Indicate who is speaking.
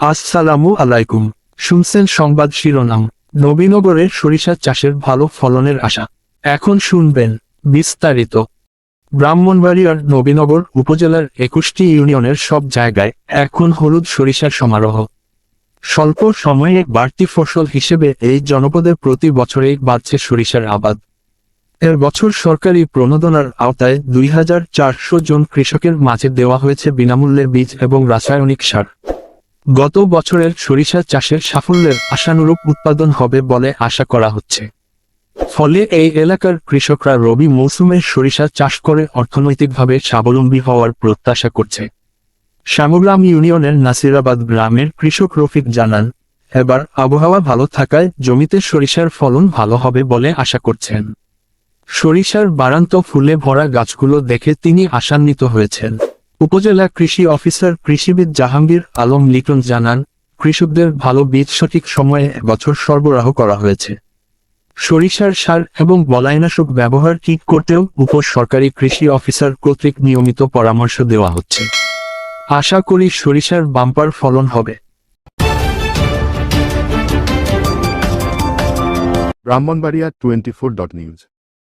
Speaker 1: আসসালামু আলাইকুম। শুনছেন সংবাদ শিরোনাম। নবীনগরে সরিষা চাষের ভালো ফলনের আশা। এখন শুনবেন বিস্তারিত। ব্রাহ্মণবাড়িয়ার নবীনগর উপজেলার একুশটি ইউনিয়নের সব জায়গায় এখন হলুদ সরিষার সমারোহ। স্বল্প সময়ে বাড়তি ফসল হিসেবে এই জনপদে প্রতি বছরেই বাড়ছে সরিষার আবাদ। এর বছর সরকারি প্রণোদনার আওতায় দুই হাজার চারশো জন কৃষকের মাঝে দেওয়া হয়েছে বিনামূল্যে বীজ এবং রাসায়নিক সার। গত বছরের সরিষা চাষের সাফল্যের আশানুরূপ উৎপাদন হবে বলে আশা করা হচ্ছে। ফলে এই এলাকার কৃষকরা রবি মৌসুমে সরিষা চাষ করে অর্থনৈতিকভাবে স্বাবলম্বী হওয়ার প্রত্যাশা করছে। শ্যামগ্রাম ইউনিয়নের নাসিরাবাদ গ্রামের কৃষক রফিক জানান, এবার আবহাওয়া ভালো থাকায় জমিতে সরিষার ফলন ভালো হবে বলে আশা করছেন। সরিষার বারান্ত ফুলে ভরা গাছগুলো দেখে তিনি আশান্বিত হয়েছেন। উপজেলা কৃষি অফিসার কৃষিবিদ জাহাঙ্গীর আলম লিটন জানান, কৃষকদের ভালো বীজ সঠিক সময়ে বছর সরবরাহ করা হয়েছে। সরিষার সার এবং বলাইনাশক ব্যবহার ঠিক করতেও উপ সরকারি কৃষি অফিসার কর্তৃক নিয়মিত পরামর্শ দেওয়া হচ্ছে। আশা করি সরিষার বাম্পার ফলন হবে।
Speaker 2: Brahmanbaria twenty four dot news.